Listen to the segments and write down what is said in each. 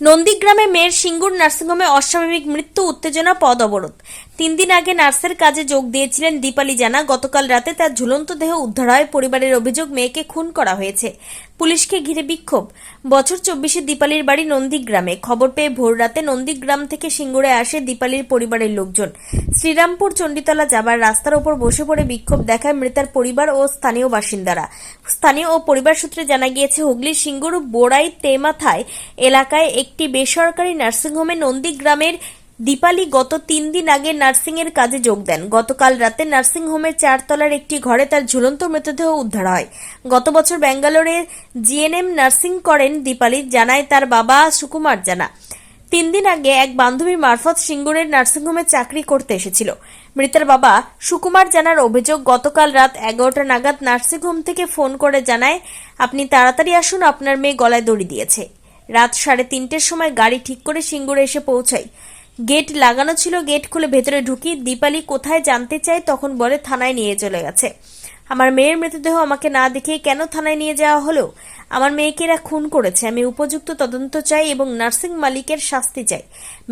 নন্দীগ্রামে মেয়ের সিঙ্গুর নার্সিংহোমে অস্বাভাবিক মৃত্যু উত্তেজনা পদ অবরোধ। তিন দিন আগে নার্সের কাজে যোগ দিয়েছিলেন দীপালি জানা। গতকাল রাতে তার ঝুলন্ত দেহ উদ্ধার হয়। পরিবারের অভিযোগ, মেয়েকে খুন করা হয়েছে। পুলিশকে ঘিরে বিক্ষোভ। বছর চব্বিশে দীপালির বাড়ি নন্দীগ্রামে। খবর পেয়ে ভোর রাতে নন্দীগ্রাম থেকে সিঙ্গুরে আসে দীপালির পরিবারের লোকজন। শ্রীরামপুর চণ্ডীতলা যাবার রাস্তার ওপর বসে পড়ে বিক্ষোভ দেখায় মৃতার পরিবার ও স্থানীয় বাসিন্দারা। স্থানীয় ও পরিবার সূত্রে জানা গিয়েছে, হুগলির সিঙ্গুর বোড়াই তেমাথায় এলাকায় একটি বেসরকারি নার্সিংহোমে নন্দীগ্রামের দীপালি গত তিন দিন আগে নার্সিংয়ের কাজে যোগ দেন। গতকাল রাতে নার্সিংহোমের চারতলার একটি ঘরে তার ঝুলন্ত মৃতদেহ উদ্ধার হয়। গত বছর ব্যাঙ্গালোরে জিএনএম নার্সিং করেন দীপালি, জানায় তার বাবা সুকুমার জানা। তিন দিন আগে এক বান্ধবীর মারফত সিঙ্গুরের নার্সিংহোমে চাকরি করতে এসেছিল। মৃতের বাবা সুকুমার জানার অভিযোগ, গতকাল রাত এগারোটা নাগাদ নার্সিংহোম থেকে ফোন করে জানায়, আপনি তাড়াতাড়ি আসুন, আপনার মেয়ে গলায় দড়ি দিয়েছে। রাত সাড়ে তিনটের সময় গাড়ি ঠিক করে সিঙ্গুরে এসে পৌঁছাই গেট লাগানো ছিল, গেট খুলে ভেতরে ঢুকি, দীপালি, কোথায় জানতে চাই? তখন বলে থানায় নিয়ে চলে গেছে। আমার মেয়ের মৃতদেহ আমাকে না দেখে কেন থানায় নিয়ে যাওয়া হলো? আমার মেয়েকে এরা খুন করেছে। আমি উপযুক্ত তদন্ত চাই এবং নার্সিং মালিকের শাস্তি চাই।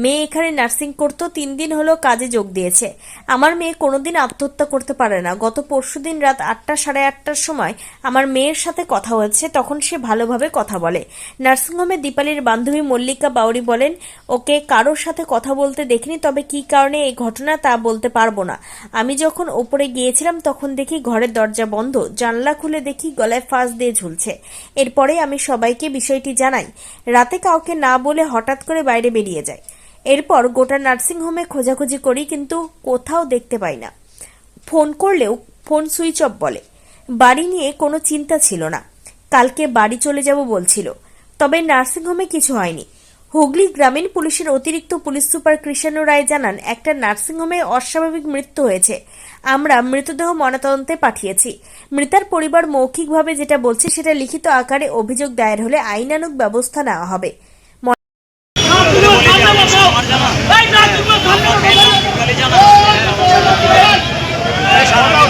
মেয়ে এখানে নার্সিং করতো তিন দিন হলো কাজে যোগ দিয়েছে। আমার মেয়ে কোনোদিন আত্মহত্যা করতে পারে না। গত পরশু দিন রাত আটটা সাড়ে আটটার সময় আমার মেয়ের সাথে কথা হয়েছে, তখন সে ভালোভাবে কথা বলে। নার্সিংহোমে দীপালির বান্ধবী মল্লিকা বাউরি বলেন, ওকে কারোর সাথে কথা বলতে দেখিনি, তবে কী কারণে এই ঘটনা তা বলতে পারব না। আমি যখন ওপরে গিয়েছিলাম, তখন দেখি ঘরের দরজা বন্ধ। জানলা খুলে দেখি গলায় ফাঁস দিয়ে ঝুলছে। এরপরে আমি সবাইকে বিষয়টি জানাই। রাতে কাউকে না বলে হঠাৎ করে বাইরে বেরিয়ে যায় এরপর গোটা নার্সিংহোমে খোঁজাখুঁজি করি কিন্তু কোথাও দেখতে পাই না। ফোন করলেও ফোন সুইচ অফ বলে। বাড়ি নিয়ে কোনো চিন্তা ছিল না। কালকে বাড়ি চলে যাব বলছিল। তবে নার্সিংহোমে কিছু হয়নি। হুগলি গ্রামীণ পুলিশের অতিরিক্ত পুলিশ সুপার কৃষ্ণ রায় জানান, একটা নার্সিংহোমে অস্বাভাবিক মৃত্যু হয়েছে। আমরা মৃতদেহ ময়নাতদন্তে পাঠিয়েছি। মৃতার পরিবার মৌখিকভাবে যেটা বলছে সেটা লিখিত আকারে অভিযোগ দায়ের হলে আইনানুগ ব্যবস্থা নেওয়া হবে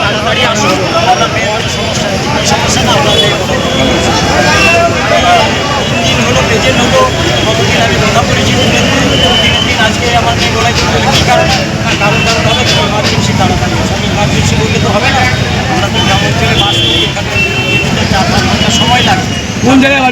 তাড়াতাড়ি আসুন আপনার মেয়ের কোনো সমস্যা নেই কোনো সমস্যা না আপনার মেয়ে কোনো দিন হলো পেজের হলো কতদিন আমি কথা বলেছি দিনের দিন দিনের দিন আজকে আমার মেয়ে গলায় চলে গেল কী কারণে না কারণ কারণ হবে তো ইমার্জেন্সি তাড়াতাড়ি আসুন ইমার্জেন্সি বললে তো হবে না আমরা তো গ্রাম অঞ্চলে বাস করি এখানে যেতে চার পাঁচ ঘণ্টা সময় লাগে কোন জায়গায় বাড়ি আপনার পূর্ব মেদিনীপুর কোন দিক গ্রাম আয়নগর কতদিন কাজে হয়েছিল মেয়েটা এটা মাত্র তিন দিন পেজে দিয়েছিল তিন দিনের দিন আমার মেয়েকে মার্ডার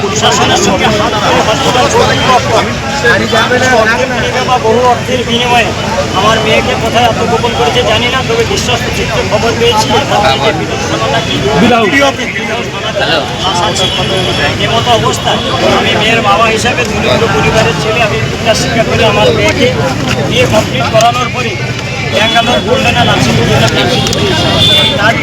প্রশাসনের সঙ্গে হাত ধরে বা বহু অর্থের বিনিময়ে আমার মেয়েকে কোথায় আত্মগোপন করেছে জানি না তবে বিশ্বস্ত চিত্র খবর পেয়েছি। বিধাউট। লাশ আছে। এমতো অবস্থায় আমি মেয়ের বাবা হিসাবে দরিদ্র পরিবারের ছেলে আমি বিদ্যা শিক্ষা করে আমার মেয়েকে বিয়ে কমপ্লিট করানোর পরে ব্যাঙ্গালোর গোল্ডেন হোমে তার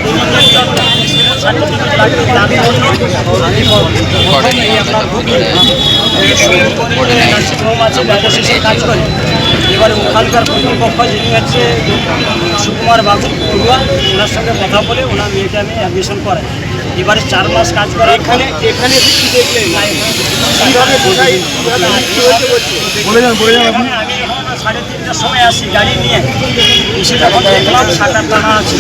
কাজ এবারে ওখানকার প্রথম কর্তৃপক্ষ যিনি হচ্ছে সুকুমার বাবু পড়ুয়া ওনার সঙ্গে কথা বলে ওনার মেয়েকে আমি অ্যাডমিশন করাই এবারে চার মাস কাজ করে এখানে এখানে আমি সাড়ে তিনটার সময় আসি গাড়ি নিয়ে। এসে যখন দেখলাম সাঁতার টানা আছে।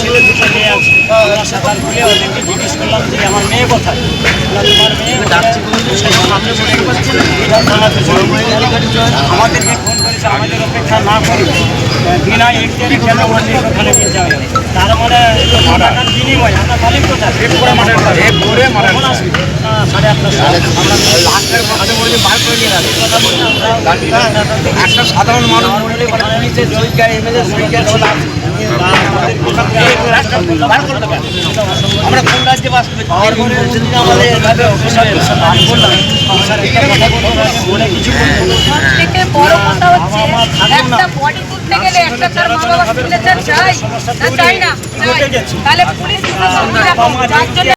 ছেলে দুটো মেয়ে আছে। ওরা সাঁতার খুলে ওদেরকে জিজ্ঞেস করলাম যে আমার মেয়ে কোথায়? তোমার মেয়ে ডাকছে সেই সামনে পড়ে গেছে আমাদেরকে ফোন করেছে আমাদের অপেক্ষা না করে বিনা এক্সিডেন্টে কেন বলছে ওখানে নিয়ে যাবে। তার মানে বিনিময় আমরা মালিক কোথায় করে রেপ করে মাঠের সাড়ে আটটার সময় আমরা লাখের মধ্যে বলে বার করে নিয়ে আসি। কথা বলে আমরা একটা সাধারণ মানুষ। নিচে জয়িকা এমএলএ জয়িকা ছোলা আমরা কোন রাজ্যে বাস করি? আমাদের এভাবে অফিসার আমি বললাম স্যার একটা কথা বলব আমি বলে কিছু বলব না। থেকে বড় কথা হচ্ছে একটা বডি তুলতে গেলে একটা তার মা বাবা সিগনেচার চাই না চাই না। তাহলে পুলিশ যার জন্য